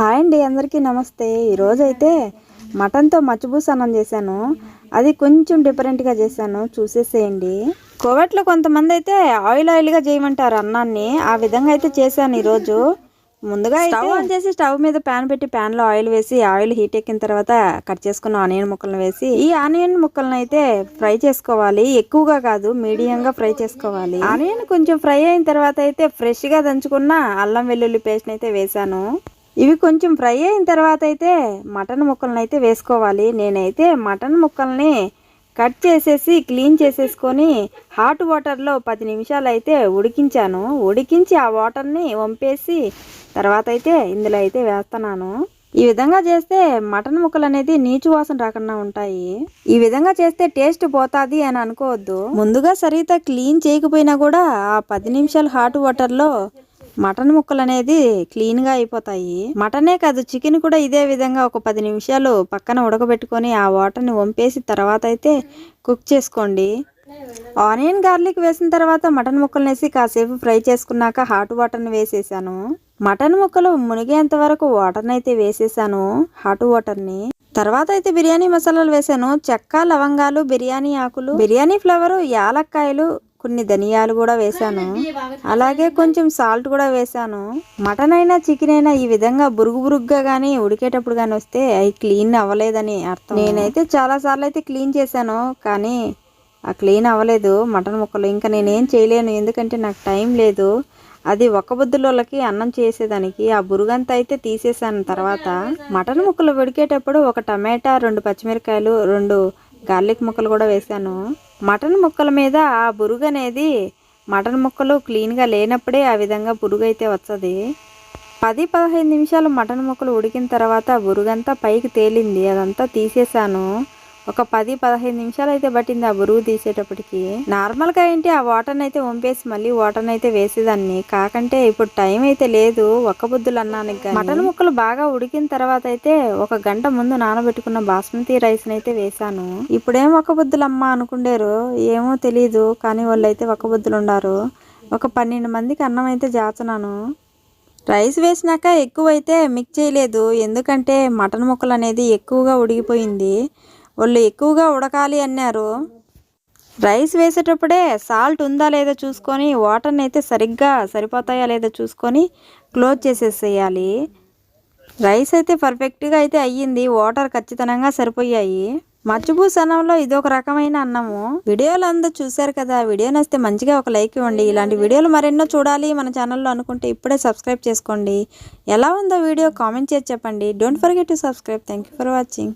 Hi అండి అందరికీ నమస్తే. ఈరోజు అయితే మటన్తో మచ్చబూస అన్నం చేశాను. అది కొంచెం డిఫరెంట్గా చేశాను. చూసేసేయండి. కోవట్లో కొంతమంది అయితే ఆయిల్ ఆయిల్గా చేయమంటారు అన్నాన్ని. ఆ విధంగా అయితే చేశాను ఈరోజు. ముందుగా స్టవ్ ఆన్ చేసి స్టవ్ మీద ప్యాన్ పెట్టి ప్యాన్లో ఆయిల్ వేసి ఆయిల్ హీట్ ఎక్కిన తర్వాత కట్ చేసుకున్న ఆనియన్ ముక్కలను వేసి ఈ ఆనియన్ ముక్కలను అయితే ఫ్రై చేసుకోవాలి. ఎక్కువగా కాదు మీడియంగా ఫ్రై చేసుకోవాలి. ఆనియన్ కొంచెం ఫ్రై అయిన తర్వాత అయితే ఫ్రెష్గా దంచుకున్న అల్లం వెల్లుల్లి పేస్ట్ అయితే వేసాను ఇవి కొంచెం ఫ్రై అయిన తర్వాత అయితే మటన్ ముక్కలను అయితే వేసుకోవాలి. నేనైతే మటన్ ముక్కల్ని కట్ చేసేసి క్లీన్ చేసేసుకొని హాట్ వాటర్లో పది నిమిషాలు అయితే ఉడికించాను. ఉడికించి ఆ వాటర్ని వంపేసి తర్వాత అయితే ఇందులో అయితే వేస్తున్నాను. ఈ విధంగా చేస్తే మటన్ ముక్కలు అనేది నీచు వాసన రాకుండా ఉంటాయి. ఈ విధంగా చేస్తే టేస్ట్ పోతాది అని అనుకోవద్దు. ముందుగా సరిగ్గా క్లీన్ చేయకపోయినా కూడా ఆ పది నిమిషాలు హాట్ వాటర్లో మటన్ ముక్కలు అనేది క్లీన్గా అయిపోతాయి. మటనే కాదు చికెన్ కూడా ఇదే విధంగా ఒక పది నిమిషాలు పక్కన ఉడకబెట్టుకొని ఆ వాటర్ని వంపేసి తర్వాత అయితే కుక్ చేసుకోండి. ఆనియన్ గార్లిక్ వేసిన తర్వాత మటన్ ముక్కలు వేసి కాసేపు ఫ్రై చేసుకున్నాక హాట్ వాటర్ని వేసేసాను. మటన్ ముక్కలు మునిగేంత వరకు వాటర్ని అయితే వేసేసాను హాట్ వాటర్ని. తర్వాత అయితే బిర్యానీ మసాలాలు వేసాను. చెక్క లవంగాలు బిర్యానీ ఆకులు బిర్యానీ ఫ్లవర్ యాలక్కాయలు కొన్ని ధనియాలు కూడా వేసాను అలాగే కొంచెం సాల్ట్ కూడా వేసాను మటన్ అయినా చికెన్ అయినా ఈ విధంగా బురుగు బురుగుగా కానీ ఉడికేటప్పుడు కానీ వస్తే అవి క్లీన్ అవ్వలేదని అర్థం. నేనైతే చాలా సార్లు అయితే క్లీన్ చేశాను కానీ ఆ క్లీన్ అవ్వలేదు మటన్ ముక్కలు. ఇంకా నేనేం చేయలేను ఎందుకంటే నాకు టైం లేదు. అది ఒక బుద్ధులకి అన్నం చేసేదానికి. ఆ బురుగంతా అయితే తీసేసాను తర్వాత. మటన్ ముక్కలు ఉడికేటప్పుడు ఒక టమాటా రెండు పచ్చిమిరకాయలు రెండు గార్లిక్ ముక్కలు కూడా వేసాను మటన్ ముక్కల మీద ఆ బురుగు అనేది మటన్ ముక్కలు క్లీన్గా లేనప్పుడే ఆ విధంగా బురుగు అయితే వస్తుంది పది పదహైదు నిమిషాలు మటన్ ముక్కలు ఉడికిన తర్వాత ఆ బురుగంతా పైకి తేలింది. అదంతా తీసేసాను. ఒక పది పదహైదు నిమిషాలు అయితే పట్టింది ఆ బురుగు తీసేటప్పటికి. నార్మల్గా ఏంటి ఆ వాటర్ని అయితే వంపేసి మళ్ళీ వాటర్ని అయితే వేసేదాన్ని. కాకంటే ఇప్పుడు టైం అయితే లేదు ఒక్క బుద్ధులు అన్నానికి. మటన్ ముక్కలు బాగా ఉడికిన తర్వాత అయితే ఒక గంట ముందు నానబెట్టుకున్న బాస్మతి రైస్ అయితే వేసాను ఇప్పుడేం ఒక బుద్ధులు అమ్మ అనుకుండేరు? ఏమో తెలీదు కానీ వాళ్ళు అయితే ఒక బుద్ధులు ఉండారు. ఒక పన్నెండు మందికి అన్నం అయితే చేస్తున్నాను రైస్ వేసినాక ఎక్కువైతే మిక్స్ చేయలేదు. ఎందుకంటే మటన్ ముక్కలు అనేది ఎక్కువగా ఉడికిపోయింది. వాళ్ళు ఎక్కువగా ఉడకాలి అన్నారు. రైస్ వేసేటప్పుడే సాల్ట్ ఉందా లేదా చూసుకొని వాటర్ని అయితే సరిగ్గా సరిపోతాయా లేదా చూసుకొని క్లోజ్ చేసేసేయాలి. రైస్ అయితే పర్ఫెక్ట్గా అయితే అయ్యింది వాటర్ ఖచ్చితంగా సరిపోయాయి. మచ్చిపూస అన్నంలో ఇది ఒక రకమైన అన్నము. వీడియోలు అందరూ చూశారు కదా వీడియో నచ్చితే మంచిగా ఒక లైక్ ఇవ్వండి. ఇలాంటి వీడియోలు మరెన్నో చూడాలి మన ఛానల్లో అనుకుంటే ఇప్పుడే సబ్స్క్రైబ్ చేసుకోండి. ఎలా ఉందో వీడియో కామెంట్ చేసి చెప్పండి. Don't forget to subscribe. Thank you for watching.